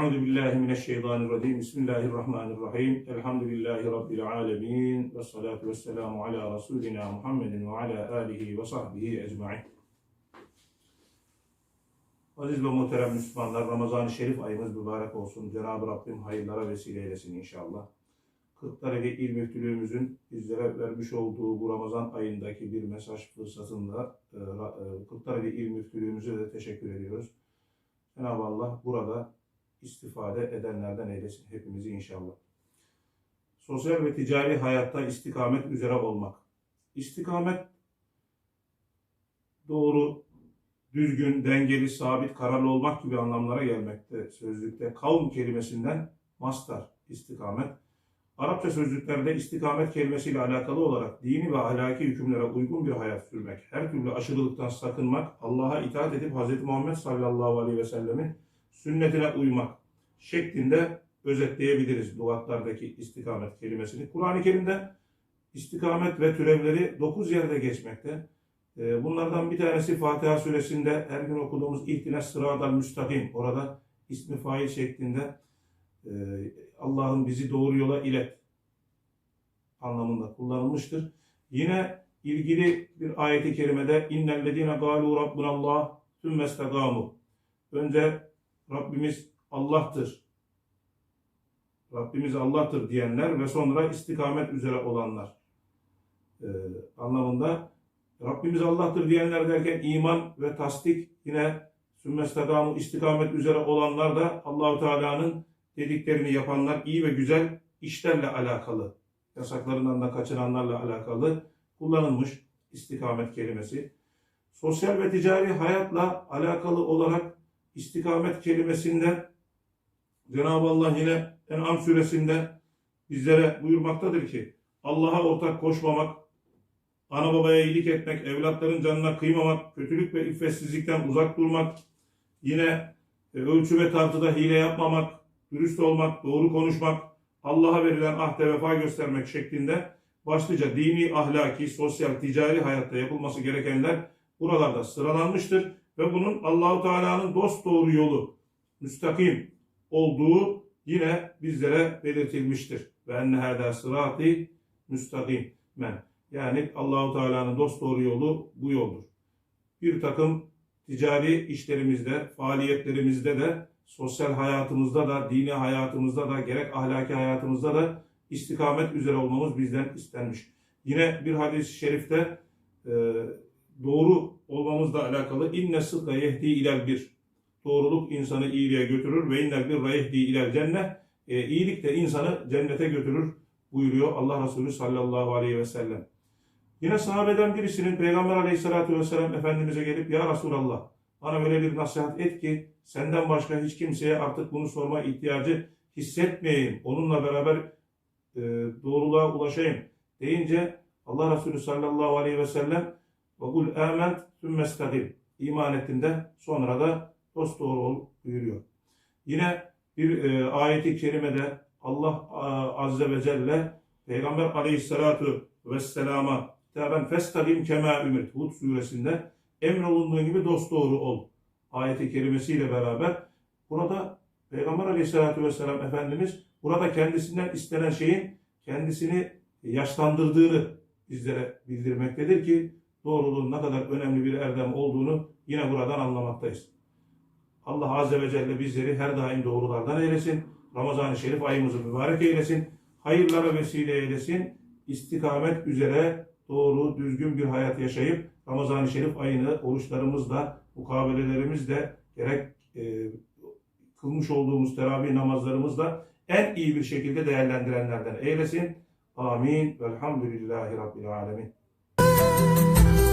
Euzu billahi mineşşeytanirracim. Bismillahirrahmanirrahim. Elhamdülillahi rabbil alamin ve salatu vesselamu ala rasulina Muhammedin ve ala alihi ve sahbihi ecmaîn. Aziz ve muhterem Müslümanlar, Ramazan-ı Şerif ayımız mübarek olsun. Cenab-ı Rabbim hayırlara vesile eylesin inşallah. Kırklareli İl Müftülüğümüzün bizlere vermiş olduğu bu Ramazan ayındaki bir mesaj fırsatında e, e, Kırklareli İl Müftülüğümüze de teşekkür ediyoruz. Cenab-ı Allah burada istifade edenlerden eylesin hepimizi inşallah. Sosyal ve ticari hayatta istikamet üzere olmak. İstikamet doğru, düzgün, dengeli, sabit, kararlı olmak gibi anlamlara gelmekte sözlükte. Kavm kelimesinden mastar, istikamet. Arapça sözlüklerde istikamet kelimesiyle alakalı olarak dini ve ahlaki hükümlere uygun bir hayat sürmek, her türlü aşırılıktan sakınmak, Allah'a itaat edip Hz. Muhammed sallallahu aleyhi ve sellemin sünnetine uymak şeklinde özetleyebiliriz lügatlardaki istikamet kelimesini. Kur'an-ı Kerim'de istikamet ve türevleri 9 yerde geçmekte. Ee, Bunlardan bir tanesi Fatiha suresinde her gün okuduğumuz ihtine sıradal müstakim. Orada ismi fail şeklinde e, Allah'ın bizi doğru yola ilet anlamında kullanılmıştır. Yine ilgili bir ayeti kerimede innellezine galu rabbunallah sümmestagamu. Önce Rabbimiz Allah'tır. Rabbimiz Allah'tır diyenler ve sonra istikamet üzere olanlar e, anlamında Rabbimiz Allah'tır diyenler derken iman ve tasdik yine sümmestagamu istikamet üzere olanlar da Allahu Teala'nın dediklerini yapanlar iyi ve güzel işlerle alakalı yasaklarından da kaçınanlarla alakalı kullanılmış istikamet kelimesi. Sosyal ve ticari hayatla alakalı olarak istikamet kelimesinde Cenab-ı Allah yine En'am suresinde bizlere buyurmaktadır ki Allah'a ortak koşmamak, ana babaya iyilik etmek, evlatların canına kıymamak, kötülük ve iffetsizlikten uzak durmak, yine e, ölçü ve tartıda hile yapmamak, dürüst olmak, doğru konuşmak, Allah'a verilen ahde vefa göstermek şeklinde başlıca dini, ahlaki, sosyal, ticari hayatta yapılması gerekenler buralarda sıralanmıştır ve bunun Allahu Teala'nın dost doğru yolu müstakim olduğu yine bizlere belirtilmiştir. Ve enne hâdâ sırâti müstakim men. Yani Allahu Teala'nın dost doğru yolu bu yoldur. Bir takım ticari işlerimizde, faaliyetlerimizde de, sosyal hayatımızda da, dini hayatımızda da, gerek ahlaki hayatımızda da istikamet üzere olmamız bizden istenmiş. Yine bir hadis-i şerifte e, doğru olmamızla alakalı inne sıdka yehdi ilel bir. Doğruluk insanı iyiliğe götürür ve innel bir yehdi ilel cennet. E, iyilik de insanı cennete götürür buyuruyor Allah Resulü sallallahu aleyhi ve sellem. Yine sahabeden birisinin Peygamber aleyhissalatü vesselam Efendimiz'e gelip Ya Resulallah bana böyle bir nasihat et ki senden başka hiç kimseye artık bunu sorma ihtiyacı hissetmeyeyim. Onunla beraber e, doğruluğa ulaşayım deyince Allah Resulü sallallahu aleyhi ve sellem ve kul ament sümmestagim iman ettim sonra da dost doğru ol buyuruyor. Yine bir e, ayeti kerimede Allah a, azze ve celle Peygamber aleyhissalatu vesselama hitaben festagim kema ümit Hud suresinde emrolunduğun gibi dost doğru ol ayeti kerimesiyle beraber burada Peygamber aleyhissalatü vesselam Efendimiz burada kendisinden istenen şeyin kendisini yaşlandırdığını bizlere bildirmektedir ki doğruluğun ne kadar önemli bir erdem olduğunu yine buradan anlamaktayız. Allah Azze ve Celle bizleri her daim doğrulardan eylesin. Ramazan-ı Şerif ayımızı mübarek eylesin. Hayırlara vesile eylesin. İstikamet üzere doğru, düzgün bir hayat yaşayıp Ramazan-ı Şerif ayını oruçlarımızla, mukabelelerimizle gerek e, kılmış olduğumuz teravih namazlarımızla en iyi bir şekilde değerlendirenlerden eylesin. Amin. Velhamdülillahi Rabbil Alemin.